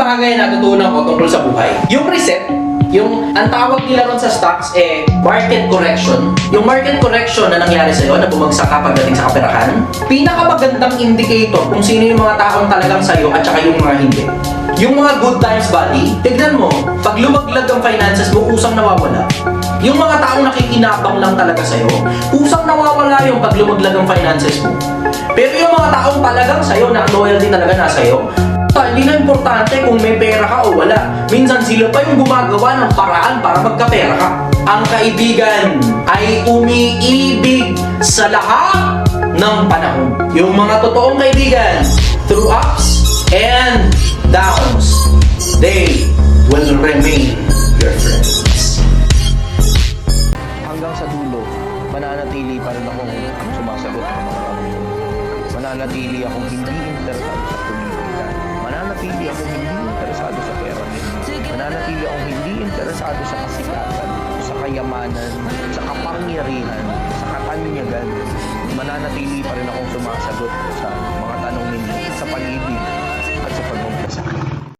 bagay na natutunan ko tungkol sa buhay. Yung reset, yung ang tawag nila ron sa stocks eh market correction. Yung market correction na nangyari sa'yo na bumagsak ka pagdating sa kaperahan, pinakamagandang indicator kung sino yung mga taong talagang sa'yo at saka yung mga hindi. Yung mga good times buddy, tignan mo, pag lumaglag ang finances mo, kusang nawawala. Yung mga taong nakikinabang lang talaga sa'yo, kusang nawawala yung pag lumaglag ang finances mo. Pero yung mga taong talagang sa'yo, na loyalty talaga nasa iyo, Ah, hindi na importante kung may pera ka o wala. Minsan sila pa yung gumagawa ng paraan para magkapera ka. Ang kaibigan ay umiibig sa lahat ng panahon. Yung mga totoong kaibigan, through ups and downs, they will remain your friends. hanggang sa dulo, mananatili pa rin akong sumasagot ng mga. Mananatili akong hindi interesado. Mananatili akong hindi interesado sa pera. Mananatili akong hindi interesado sa kasikatan, sa kayamanan, sa kapangyarihan, sa katanyagan. Mananatili pa rin akong sumasagot